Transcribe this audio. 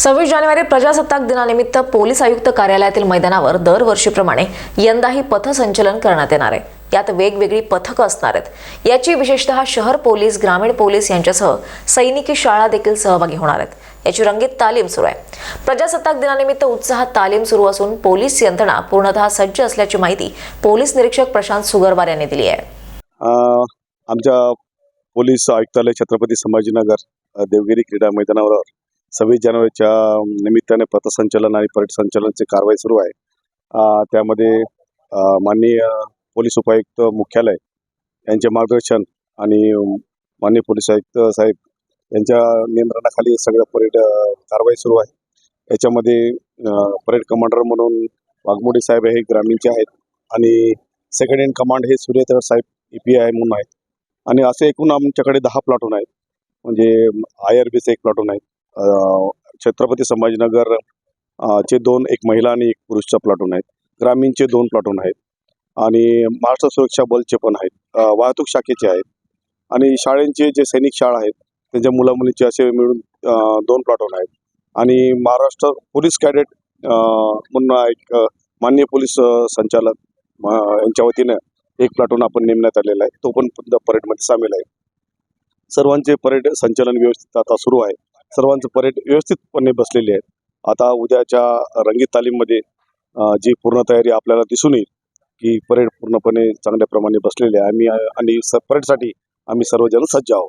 सव्वीस जानेवारी प्रजासत्ताक दिनानिमित्त पोलीस आयुक्त कार्यालयातील मैदानावर दरवर्षीप्रमाणे यंदाही पथसंचलन करण्यात येणार आहे. यात वेगवेगळी पथकं असणार आहेत. याची विशेषतः शहर पोलीस ग्रामीण पोलीस यांच्यासह सैनिकी शाळा देखील सहभागी होणार आहेत. याची रंगीत तालीम सुरू आहे. प्रजासत्ताक दिनानिमित्त उत्साहात तालीम सुरू असून पोलीस यंत्रणा पूर्णतः सज्ज असल्याची माहिती पोलीस निरीक्षक प्रशांत सुगरवार यांनी दिली आहे. आमच्या पोलीस आयुक्तालय छत्रपती संभाजीनगर देवगिरी क्रीडा मैदानावर सव्वीस जानेवारीच्या निमित्ताने पथसंचलन आणि परेड कारवाई सुरू आहे. त्यामध्ये माननीय पोलीस उपायुक्त मुख्यालय यांचे मार्गदर्शन आणि माननीय पोलीस आयुक्त साहेब यांच्या नियंत्रणाखाली सगळं परेड कारवाई सुरू आहे. याच्यामध्ये परेड कमांडर म्हणून वाघमोडे साहेब हे ग्रामीणचे आहेत आणि सेकंड हँड कमांड हे सूर्यधर साहेब ई पी आय म्हणून आहेत. आणि असे एकूण आमच्याकडे दहा प्लॉटून आहेत. म्हणजे आय आर बीचे एक प्लॉटून आहेत. छत्रपती संभाजीनगर चे दोन एक महिला आणि एक पुरुषचा प्लॉटून आहेत. ग्रामीणचे दोन प्लॉटून आहेत. आणि महाराष्ट्र सुरक्षा बलचे पण आहेत. वाहतूक शाखेचे आहेत. आणि शाळेंचे जे सैनिक शाळा आहेत त्यांच्या मुलामुलींचे असे मिळून दोन प्लॉटून आहेत. आणि महाराष्ट्र पोलीस कॅडेट म्हणून एक मान्य पोलीस संचालक यांच्या वतीनं एक प्लाटून आपण नेमण्यात आलेला आहे. तो पण परेडमध्ये सामील आहे. सर्वांचे परेड संचालन व्यवस्थित आता सुरू आहे. सर्वांचं परेड व्यवस्थितपणे बसलेले आहेत आता उद्याच्या रंगीत तालीममध्ये जी पूर्ण तयारी आपल्याला दिसून येईल की परेड पूर्णपणे चांगल्या प्रमाणे बसलेली आहे. आम्ही आणि स- परेडसाठी आम्ही सर्वजण सज्ज आहोत.